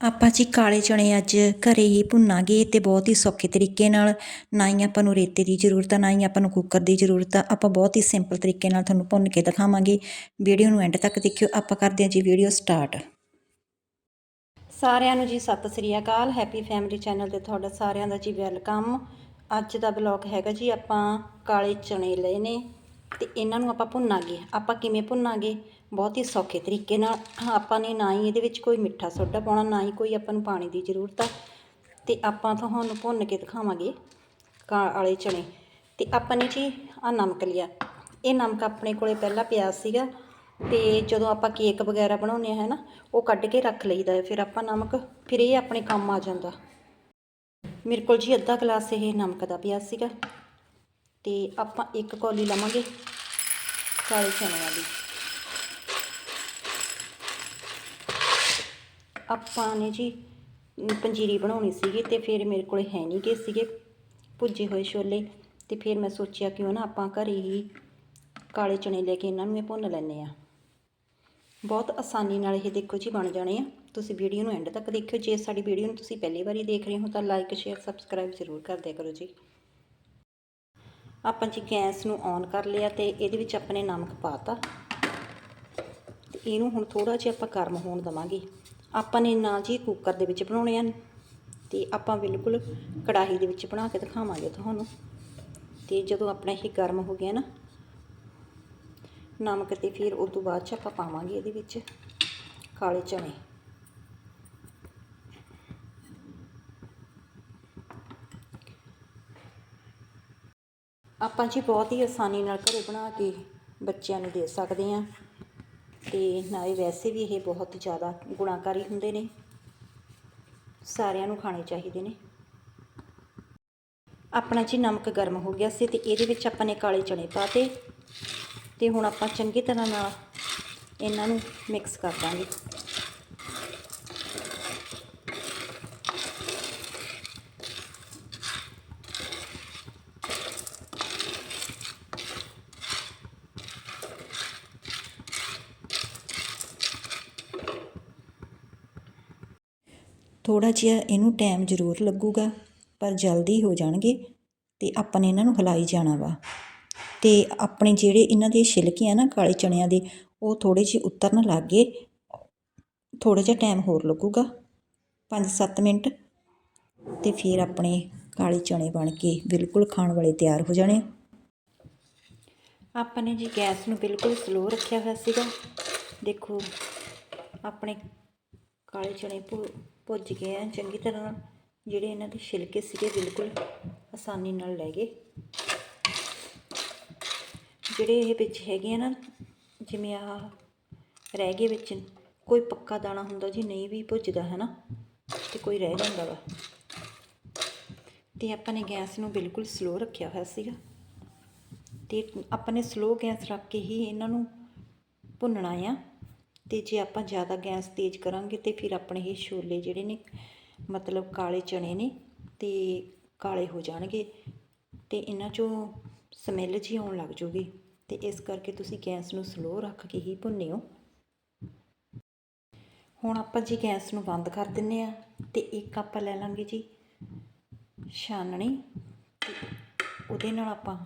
ਆਪਾਂ ਜੀ ਕਾਲੇ ਚਣੇ ਅੱਜ ਘਰੇ ਹੀ ਭੁੰਨਾਂਗੇ ਤੇ ਬਹੁਤ ਹੀ ਸੌਖੇ ਤਰੀਕੇ ਨਾਲ। ਨਾ ਹੀ ਆਪਾਂ ਨੂੰ ਰੇਤੇ ਦੀ ਜ਼ਰੂਰਤ ਆ, ਨਾ ਹੀ ਆਪਾਂ ਨੂੰ ਕੁੱਕਰ ਦੀ ਜ਼ਰੂਰਤ ਆ। ਆਪਾਂ ਬਹੁਤ ਹੀ ਸਿੰਪਲ ਤਰੀਕੇ ਨਾਲ ਤੁਹਾਨੂੰ ਭੁੰਨ ਕੇ ਦਿਖਾਵਾਂਗੇ। ਵੀਡੀਓ ਨੂੰ ਐਂਡ ਤੱਕ ਦੇਖਿਓ। ਆਪਾਂ ਕਰਦੇ ਹਾਂ ਜੀ ਵੀਡੀਓ ਸਟਾਰਟ ਸਾਰਿਆਂ ਨੂੰ ਜੀ ਸਤਿ ਸ੍ਰੀ ਅਕਾਲ। ਹੈਪੀ ਫੈਮਿਲੀ ਚੈਨਲ ਤੇ ਤੁਹਾਡਾ ਸਾਰਿਆਂ ਦਾ ਜੀ ਵੈਲਕਮ ਅੱਜ ਦਾ ਬਲੌਗ ਹੈਗਾ ਜੀ ਆਪਾਂ ਕਾਲੇ ਚਣੇ ਲਏ ਨੇ। ਤੇ ਇਹਨਾਂ ਨੂੰ ਆਪਾਂ ਭੁੰਨਾਂਗੇ। ਆਪਾਂ ਕਿਵੇਂ ਭੁੰਨਾਂਗੇ? ਬਹੁਤ ਹੀ ਸੌਖੇ ਤਰੀਕੇ ਨਾਲ। ਆਪਾਂ ਨੇ ਨਾ ਹੀ ਇਹਦੇ ਵਿੱਚ ਕੋਈ ਮਿੱਠਾ ਸੋਡਾ ਪਾਉਣਾ, ਨਾ ਹੀ ਕੋਈ ਆਪਾਂ ਨੂੰ ਪਾਣੀ ਦੀ ਜ਼ਰੂਰਤ ਆ। ਤੇ ਆਪਾਂ ਤੁਹਾਨੂੰ ਭੁੰਨ ਕੇ ਦਿਖਾਵਾਂਗੇ ਕਾਲੇ ਚਣੇ ਤੇ ਆਪਾਂ ਨੇ ਜੀ ਆ ਨਮਕ ਲਿਆ। ਇਹ ਨਮਕ ਆਪਣੇ ਕੋਲੇ ਪਹਿਲਾਂ ਪਿਆ ਸੀਗਾ। ਤੇ ਜਦੋਂ ਆਪਾਂ ਕੇਕ ਵਗੈਰਾ ਬਣਾਉਂਦੇ ਆ, ਹੈ ਨਾ, ਉਹ ਕੱਢ ਕੇ ਰੱਖ ਲਈਦਾ ਹੈ। ਫਿਰ ਆਪਾਂ ਨਮਕ, ਫਿਰ ਇਹ ਆਪਣੇ ਕੰਮ ਆ ਜਾਂਦਾ। ਮੇਰੇ ਕੋਲ ਜੀ ਅੱਧਾ ਗਲਾਸ ਇਹ ਨਮਕ ਦਾ ਪਿਆ ਸੀਗਾ। ਤੇ ਆਪਾਂ ਇੱਕ ਕੌਲੀ ਲਵਾਂਗੇ ਕਾਲੇ ਚਨਿਆਂ ਦੀ ਆਪਾਂ ਨੇ ਜੀ ਪੰਜੀਰੀ ਬਣਾਉਣੀ ਸੀਗੀ ਤੇ ਫਿਰ ਮੇਰੇ ਕੋਲੇ ਹੈ ਨਹੀਂ ਗਏ ਸੀਗੇ ਭੁੱਜੇ ਹੋਏ ਛੋਲੇ ਤੇ ਫਿਰ ਮੈਂ ਸੋਚਿਆ ਕਿਉਂ ਨਾ ਆਪਾਂ ਘਰੇ ਹੀ ਕਾਲੇ ਚਨੇ ਲੈ ਕੇ ਇਹਨਾਂ ਨੂੰ ਇਹ ਭੁੰਨ ਲੈਂਦੇ ਆ ਬਹੁਤ ਆਸਾਨੀ ਨਾਲ ਇਹ ਦੇਖੋ ਜੀ ਬਣ ਜਾਣੇ ਆ। ਤੁਸੀਂ ਵੀਡੀਓ ਨੂੰ ਐਂਡ ਤੱਕ ਦੇਖਿਓ। ਜੇ ਸਾਡੀ ਵੀਡੀਓ ਨੂੰ ਤੁਸੀਂ ਪਹਿਲੀ ਵਾਰੀ ਦੇਖ ਰਹੇ ਹੋ ਤਾਂ ਲਾਈਕ ਸ਼ੇਅਰ ਸਬਸਕ੍ਰਾਈਬ ਜ਼ਰੂਰ ਕਰ ਦਿਆ ਕਰੋ ਜੀ। ਆਪਾਂ ਜੀ ਗੈਸ ਨੂੰ ਔਨ ਕਰ ਲਿਆ ਤੇ ਇਹਦੇ ਵਿੱਚ ਆਪਣੇ ਨਮਕ ਪਾਤਾ। ਤੇ ਇਹਨੂੰ ਹੁਣ ਥੋੜਾ ਜਿਹਾ ਆਪਾਂ ਗਰਮ ਹੋਣ ਦਵਾਂਗੇ। ਆਪਾਂ ਨੇ ਨਾ ਜੀ ਕੁੱਕਰ ਦੇ ਵਿੱਚ ਬਣਾਉਣੇ ਹਨ। ਤੇ ਆਪਾਂ ਬਿਲਕੁਲ ਕੜਾਹੀ ਦੇ ਵਿੱਚ ਬਣਾ ਕੇ ਦਿਖਾਵਾਂਗੇ ਤੁਹਾਨੂੰ। ਤੇ ਜਦੋਂ ਆਪਣਾ ਇਹ ਗਰਮ ਹੋ ਗਿਆ ਨਾ, ਨਮਕ ਤੇ ਫਿਰ ਉਸ ਤੋਂ ਬਾਅਦ ਚ ਆਪਾਂ ਪਾਵਾਂਗੇ ਇਹਦੇ ਵਿੱਚ ਕਾਲੇ ਚਨੇ। ਆਪਾਂ ਜੀ ਬਹੁਤ ਹੀ ਆਸਾਨੀ ਨਾਲ ਘਰੇ ਬਣਾ ਕੇ ਬੱਚਿਆਂ ਨੂੰ ਦੇ ਸਕਦੇ ਹਾਂ ਤੇ ਨਾਲੇ ਵੈਸੇ ਵੀ ਇਹ ਬਹੁਤ ਜ਼ਿਆਦਾ ਗੁਣਾਕਾਰੀ ਹੁੰਦੇ ਨੇ, ਸਾਰਿਆਂ ਨੂੰ ਖਾਣੇ ਚਾਹੀਦੇ ਨੇ। ਆਪਣਾ ਜੀ ਨਮਕ ਗਰਮ ਹੋ ਗਿਆ ਸੀ ਤੇ ਇਹਦੇ ਵਿੱਚ ਆਪਾਂ ਨੇ ਕਾਲੇ ਚਨੇ ਪਾਤੇ ਤੇ ਹੁਣ ਆਪਾਂ ਚੰਗੀ ਤਰ੍ਹਾਂ ਨਾਲ ਇਹਨਾਂ ਨੂੰ ਮਿਕਸ ਕਰ ਦਾਂਗੇ। ਥੋੜ੍ਹਾ ਜਿਹਾ ਇਹਨੂੰ ਟਾਈਮ ਜ਼ਰੂਰ ਲੱਗੂਗਾ, ਪਰ ਜਲਦੀ ਹੋ ਜਾਣਗੇ ਅਤੇ ਆਪਾਂ ਨੇ ਇਹਨਾਂ ਨੂੰ ਹਿਲਾਈ ਜਾਣਾ ਵਾ। ਅਤੇ ਆਪਣੇ ਜਿਹੜੇ ਇਹਨਾਂ ਦੇ ਛਿਲਕੇ ਆ ਨਾ ਕਾਲੇ ਚਣਿਆਂ ਦੇ, ਉਹ ਥੋੜ੍ਹੇ ਜਿਹੇ ਉਤਰਨ ਲੱਗ ਗਏ। ਥੋੜ੍ਹਾ ਜਿਹਾ ਟਾਈਮ ਹੋਰ ਲੱਗੂਗਾ 5-7 ਮਿੰਟ। ਤੇ ਫਿਰ ਆਪਣੇ ਕਾਲੇ ਚਣੇ ਬਣ ਕੇ ਬਿਲਕੁਲ ਖਾਣ ਵਾਲੇ ਤਿਆਰ ਹੋ ਜਾਣੇ। ਆਪਾਂ ਨੇ ਜੀ ਗੈਸ ਨੂੰ ਬਿਲਕੁਲ ਸਲੋ ਰੱਖਿਆ ਹੋਇਆ ਸੀਗਾ। ਦੇਖੋ, ਆਪਣੇ ਕਾਲੇ ਚਣੇ ਭੁ, ਭੁੱਜ ਗਏ ਆ। ਚੰਗੀ ਤਰ੍ਹਾਂ ਜਿਹੜੇ ਇਹਨਾਂ ਦੇ ਛਿਲਕੇ ਸੀਗੇ, ਬਿਲਕੁਲ ਆਸਾਨੀ ਨਾਲ ਲੈ ਗਏ। ਜਿਹੜੇ ਇਹ ਵਿੱਚ ਹੈਗੇ ਆ ਨਾ, ਜਿਵੇਂ ਆ ਰਹਿ ਗਏ ਵਿੱਚ, ਕੋਈ ਪੱਕਾ ਦਾਣਾ ਹੁੰਦਾ ਜੀ, ਨਹੀਂ ਵੀ ਭੁੱਜਦਾ ਹੈ ਨਾ ਤੇ ਕੋਈ ਰਹਿ ਜਾਂਦਾ ਵਾ। ਤੇ ਆਪਾਂ ਨੇ ਗੈਸ ਨੂੰ ਬਿਲਕੁਲ ਸਲੋ ਰੱਖਿਆ ਹੋਇਆ ਸੀਗਾ। ਤੇ ਆਪਾਂ ਨੇ ਸਲੋ ਗੈਸ ਰੱਖ ਕੇ ਹੀ ਇਹਨਾਂ ਨੂੰ ਭੁੰਨਣਾ ਆ। ਤੇ ਜੇ ਆਪਾਂ ਜ਼ਿਆਦਾ ਗੈਸ ਤੇਜ਼ ਕਰਾਂਗੇ ਤੇ ਫਿਰ ਆਪਣੇ ਇਹ ਛੋਲੇ ਜਿਹੜੇ ਨੇ, ਮਤਲਬ ਕਾਲੇ ਚਣੇ ਨੇ, ਤੇ ਕਾਲੇ ਹੋ ਜਾਣਗੇ ਤੇ ਇਹਨਾਂ ਚੋਂ ਸਮੈਲ ਜੀ ਆਉਣ ਲੱਗ ਜੂਗੀ ਤੇ ਇਸ ਕਰਕੇ ਤੁਸੀਂ ਗੈਸ ਨੂੰ ਸਲੋ ਰੱਖ ਕੇ ਹੀ ਭੁੰਨਿਓ। ਹੁਣ ਆਪਾਂ ਜੀ ਗੈਸ ਨੂੰ ਬੰਦ ਕਰ ਦਿੰਨੇ ਆ ਤੇ ਇੱਕ ਆਪਾਂ ਲੈ ਲਾਂਗੇ ਜੀ ਛਾਨਣੀ ਉਹਦੇ ਨਾਲ ਆਪਾਂ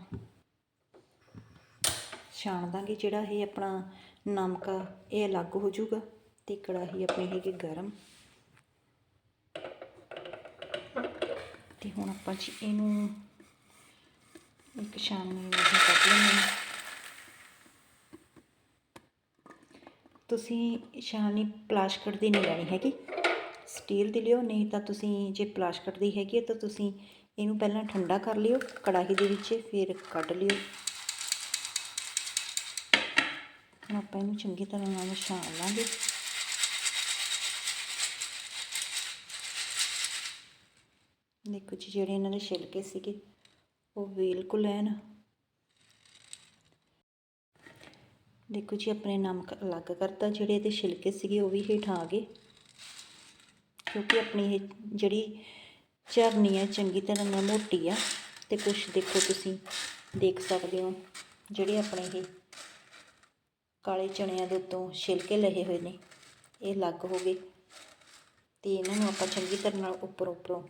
ਛਾਣ ਦਾਂਗੇ ਜਿਹੜਾ ਇਹ ਆਪਣਾ ਨਮਕਾ ਇਹ ਅਲੱਗ ਹੋ ਜਾਊਗਾ ਤੇ ਕੜਾਹੀ ਆਪਣੀ ਹੈਗੀ ਗਰਮ। ਤੇ ਹੁਣ ਆਪਾਂ ਜੀ ਇਹਨੂੰ ਇੱਕ ਛਾਨਣੀ ਨਾਲ ਕੱਢ ਲੈਂਦੇ ਹਾਂ। ਤੁਸੀਂ ਛਾਨਣੀ ਪਲਾਸਟਿਕ ਦੀ ਨਹੀਂ ਲੈਣੀ ਹੈਗੀ। ਸਟੀਲ ਦੀ ਲਿਓ, ਨਹੀਂ ਤਾਂ ਤੁਸੀਂ ਜੇ ਪਲਾਸਟਿਕ ਦੀ ਹੈਗੀ ਹੈ ਤਾਂ ਤੁਸੀਂ ਇਹਨੂੰ ਪਹਿਲਾਂ ਠੰਡਾ ਕਰ ਲਿਓ, ਕੜਾਹੀ ਦੇ ਵਿੱਚ ਫਿਰ ਕੱਢ ਲਿਓ। ਆਪਾਂ ਇਹਨੂੰ ਚੰਗੀ ਤਰ੍ਹਾਂ ਨਾਲ ਛਾਣ ਲਾਂਗੇ। ਦੇਖੋ ਜੀ, ਜਿਹੜੇ ਇਹਨਾਂ ਦੇ ਛਿਲਕੇ ਸੀਗੇ, ਉਹ ਬਿਲਕੁਲ ਐਨ। ਦੇਖੋ ਜੀ, ਆਪਣੇ ਨਮਕ ਅਲੱਗ ਕਰਤਾ, ਜਿਹੜੇ ਇਹਦੇ ਛਿਲਕੇ ਸੀਗੇ, ਉਹ ਵੀ ਹੇਠਾਂ ਆ ਗਏ। ਕਿਉਂਕਿ ਆਪਣੀ ਇਹ ਜਿਹੜੀ ਝਰਨੀ ਹੈ ਚੰਗੀ ਤਰ੍ਹਾਂ ਨਾਲ ਮੋਟੀ ਆ, ਤੇ ਕੁਝ ਦੇਖੋ ਤੁਸੀਂ ਦੇਖ ਸਕਦੇ ਹੋ, ਜਿਹੜੇ ਆਪਣੇ ਇਹ ਕਾਲੇ ਚਣਿਆਂ ਦੇ ਉੱਤੋਂ ਛਿਲਕੇ ਲਏ ਹੋਏ ਨੇ। ਇਹ ਅਲੱਗ ਹੋ ਗਏ ਤੇ ਇਹਨਾਂ ਨੂੰ ਆਪਾਂ ਚੰਗੀ ਤਰ੍ਹਾਂ ਨਾਲ ਉੱਪਰ ਉੱਪਰੋਂ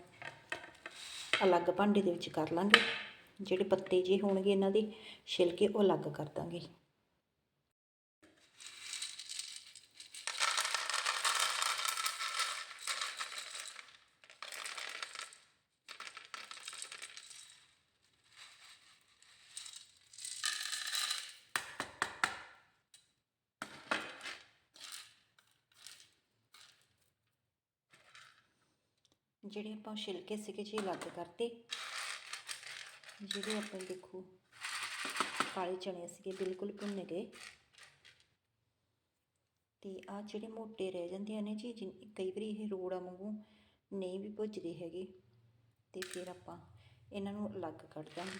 ਅਲੱਗ ਭਾਂਡੇ ਦੇ ਵਿੱਚ ਕਰ ਲਾਂਗੇ। ਜਿਹੜੇ ਪੱਤੇ ਜੇ ਹੋਣਗੇ ਇਹਨਾਂ ਦੇ, ਛਿਲਕੇ ਉਹ ਅਲੱਗ ਕਰ ਦਾਂਗੇ। ਜਿਹੜੇ ਆਪਾਂ ਛਿਲਕੇ ਸੀਗੇ ਜੀ ਅਲੱਗ ਕਰਤੇ, ਜਿਹੜੇ ਆਪਾਂ ਦੇਖੋ ਕਾਲੇ ਚਣੇ ਸੀਗੇ ਬਿਲਕੁਲ ਭੁੰਨ ਗਏ। ਤੇ ਆ ਜਿਹੜੇ ਮੋਟੇ ਰਹਿ ਜਾਂਦੇ ਨੇ ਜੀ, ਜਿਨ- ਕਈ ਵਾਰੀ ਇਹ ਰੋੜਾ ਵਾਂਗੂ ਨਹੀਂ ਵੀ ਭੁੱਜਦੇ ਹੈਗੇ, ਤੇ ਫਿਰ ਆਪਾਂ ਇਹਨਾਂ ਨੂੰ ਅਲੱਗ ਕੱਢ ਦਾਂਗੇ।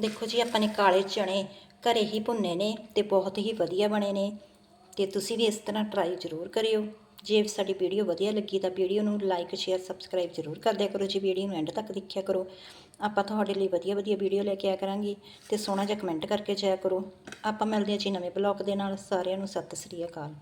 ਦੇਖੋ ਜੀ, ਆਪਾਂ ਨੇ ਕਾਲੇ ਚਣੇ ਘਰੇ ਹੀ ਭੁੰਨੇ ਨੇ ਤੇ ਬਹੁਤ ਹੀ ਵਧੀਆ ਬਣੇ ਨੇ, ਤੇ ਤੁਸੀਂ ਵੀ ਇਸ ਤਰ੍ਹਾਂ ਟਰਾਈ ਜ਼ਰੂਰ ਕਰਿਓ। ਜੇ ਸਾਡੀ ਵੀਡੀਓ ਵਧੀਆ ਲੱਗੀ ਤਾਂ ਵੀਡੀਓ ਨੂੰ ਲਾਈਕ ਸ਼ੇਅਰ ਸਬਸਕ੍ਰਾਈਬ ਜ਼ਰੂਰ ਕਰ ਦਿਆ ਕਰੋ। ਜੀ ਵੀਡੀਓ ਨੂੰ ਐਂਡ ਤੱਕ ਦੇਖਿਆ ਕਰੋ, ਆਪਾਂ ਤੁਹਾਡੇ ਲਈ ਵਧੀਆ ਵਧੀਆ ਵੀਡੀਓ ਲੈ ਕੇ ਆਇਆ ਕਰਾਂਗੇ ਤੇ ਸੋਹਣਾ ਜਿਹਾ ਕਮੈਂਟ ਕਰਕੇ ਜਾਇਆ ਕਰੋ। ਆਪਾਂ ਮਿਲਦੇ ਹਾਂ ਜੀ ਨਵੇਂ ਬਲੌਗ ਦੇ ਨਾਲ। ਸਾਰਿਆਂ ਨੂੰ ਸਤਿ ਸ੍ਰੀ ਅਕਾਲ।